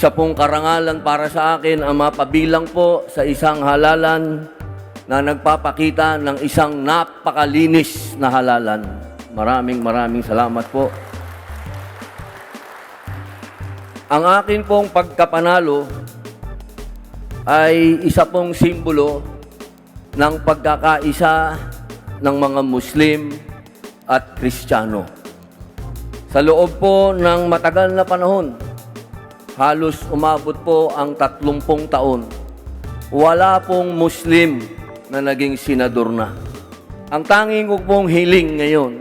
Isa pong karangalan para sa akin ang mapabilang po sa isang halalan na nagpapakita ng isang napakalinis na halalan. Maraming maraming salamat po. Ang akin pong pagkapanalo ay isa pong simbolo ng pagkakaisa ng mga Muslim at Kristiyano. Sa loob po ng matagal na panahon, halos umabot po ang tatlumpong taon, wala pong Muslim na naging senador na. Ang tanging ko pong hiling ngayon,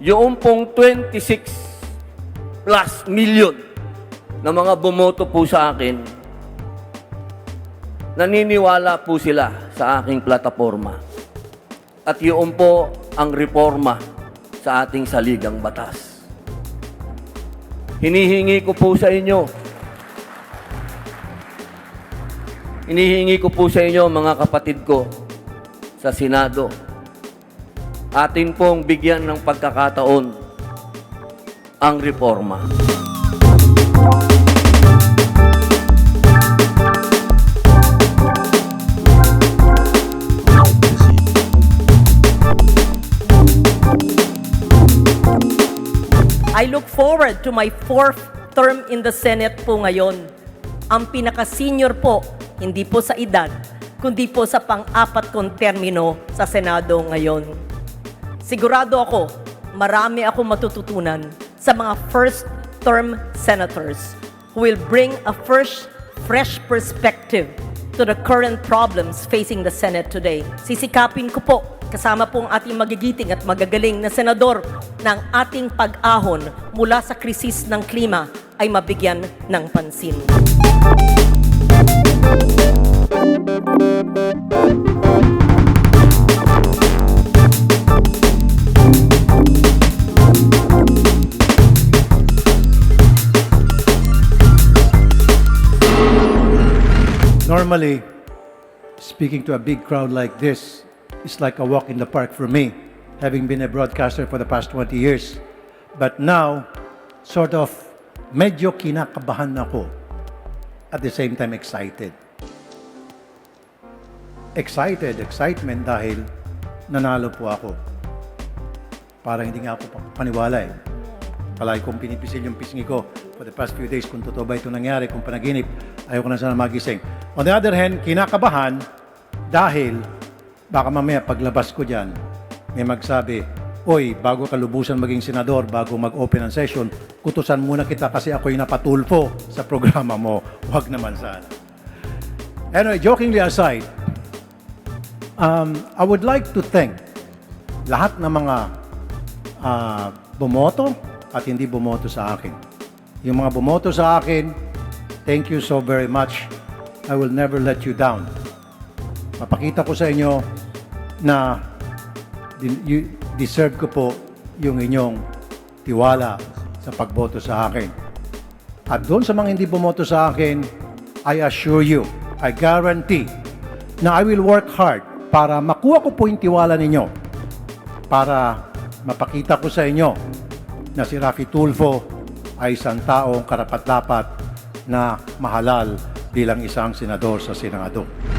yung pong 26 plus million na mga bumoto po sa akin, naniniwala po sila sa aking plataforma. At yun po ang reforma sa ating saligang batas. Hinihingi ko po sa inyo, hinihingi ko po sa inyo mga kapatid ko sa Senado, atin pong bigyan ng pagkakataon ang reforma. I look forward to my fourth term in the Senate po ngayon. Ang pinaka-senior po, hindi po sa edad, kundi po sa pang-apat kong termino sa Senado ngayon. Sigurado ako, marami ako matututunan sa mga first term senators who will bring a first fresh perspective to the current problems facing the Senate today. Sisikapin ko po kasama po ang ating magigiting at magagaling na senador ng ating pag-ahon mula sa krisis ng klima ay mabigyan ng pansin. Normally, speaking to a big crowd like this is like a walk in the park for me, having been a broadcaster for the past 20 years. But now, sort of, medyo kinakabahan ako. At the same time, excited. Excited, excitement dahil nanalo po ako. Parang hindi nga ako pa- paniwala eh. Palagi kong pinipisil yung pisngi ko for the past few days kung totoo ba ito nangyari, kung panaginip, ayoko na sana magising. On the other hand, kinakabahan dahil baka mamaya paglabas ko dyan, may magsabi, Oy, bago ka lubusan maging senador, bago mag-open ang session, kutusan muna kita kasi ako'y napatulpo sa programa mo. Huwag naman sana. Anyway, jokingly aside, um, I would like to thank lahat ng mga ah, bumoto at hindi bumoto sa akin. Yung mga bumoto sa akin, thank you so very much. I will never let you down. Mapakita ko sa inyo na you- deserve ko po yung inyong tiwala sa pagboto sa akin. At doon sa mga hindi bumoto sa akin, I assure you, I guarantee na I will work hard para makuha ko po yung tiwala ninyo para mapakita ko sa inyo na si Rafi Tulfo ay isang taong karapat-dapat na mahalal bilang isang senador sa Senado.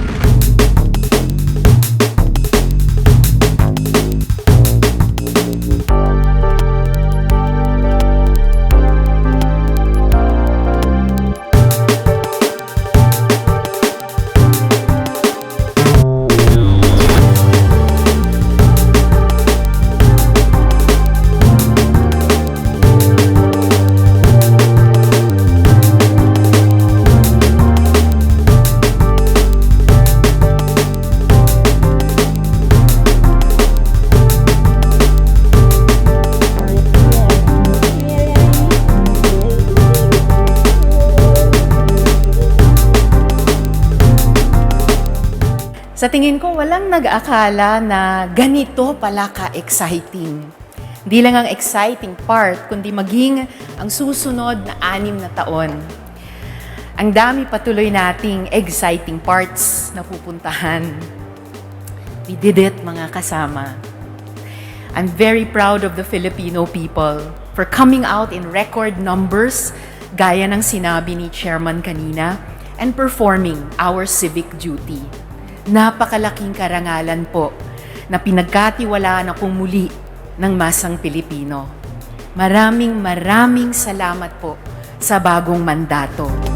Sa tingin ko, walang nag-akala na ganito pala ka-exciting. Hindi lang ang exciting part, kundi maging ang susunod na anim na taon. Ang dami patuloy nating exciting parts na pupuntahan. We did it, mga kasama. I'm very proud of the Filipino people for coming out in record numbers gaya ng sinabi ni Chairman kanina, and performing our civic duty. Napakalaking karangalan po na pinagkatiwalaan akong muli ng masang Pilipino. Maraming maraming salamat po sa bagong mandato.